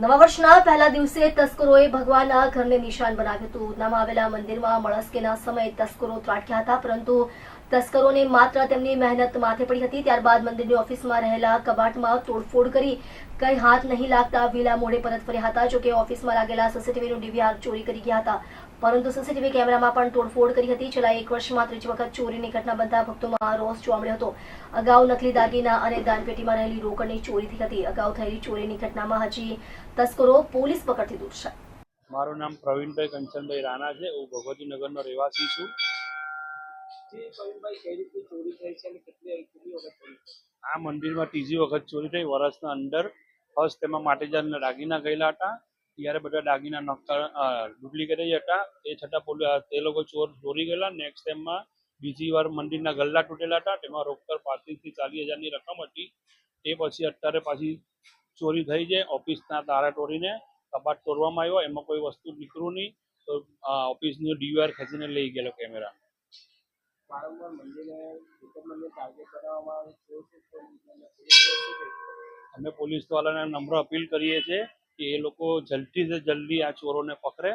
નવા વર્ષના પહેલા દિવસે તસ્કરોએ ભગવાનના ઘરને નિશાન બનાવ્યું હતું. ઉધનામાં આવેલા મંદિરમાં મળસ્કેના સમયે તસ્કરો ત્રાટક્યા હતા, પરંતુ તસ્કરોને માત્ર તેમની મહેનત માથે પડી હતી. ત્યારબાદ મંદિરની ઓફિસમાં રહેલા કબાટમાં તોડફોડ કરી કઈ હાથ નહીં લાગતા વિલા મોઢે પરત ફર્યા હતા. જોકે ઓફિસમાં લાગેલા સીસીટીવીનું ડીવીઆર ચોરી કરી ગયા હતા. પરંતુ સીસીટીવી કેમેરામાં પણ તોડફોડ કરી હતી. છેલ્લા એક વર્ષમાં ત્રીજી વખત ચોરીની ઘટના બનતા ભક્તોમાં રોષ જોવા મળ્યો હતો. અગાઉ નકલી દાગીના અને દાનપેટીમાં રહેલી રોકડની ચોરી થઈ હતી. અગાઉ થયેલી ચોરીની ઘટનામાં હજી તસ્કરો પોલીસ પકડથી દૂર છે. મારું નામ પ્રવીણભાઈ કંચનભાઈ રાણા છે. હું ભગવતીનગરનો રહેવાસી છું. આ મંદિરમાં ત્રીજી વખત ચોરી થઈ. વર્ષના અંદર ફર્સ્ટ તેમાં માટેજારના દાગીના ગયેલા હતા. ત્યારે બધા દાગીના નક્કર ડુપ્લિકેટ જ હતા. એ છતાં તે લોકો ચોર ચોરી ગયેલા. નેક્સ્ટ ટાઈમમાં બીજી વાર મંદિરના ગલ્લા તૂટેલા હતા. તેમાં રોકડ પાંત્રીસથી ચાલીસ હજારની રકમ હતી. તે પછી અત્યારે પાછી ચોરી થઈ છે. ઓફિસના તારા તોડીને કબાટ તોડવામાં આવ્યો. એમાં કોઈ વસ્તુ નીકળ્યું નહીં. તો ઓફિસનું ડીવીઆર ખેંચીને લઈ ગયેલો કેમેરા? અમે પોલીસ વાળાને નમ્ર અપીલ કરીએ છીએ કે એ લોકો જલ્દીથી જલ્દી આ ચોરોને પકડે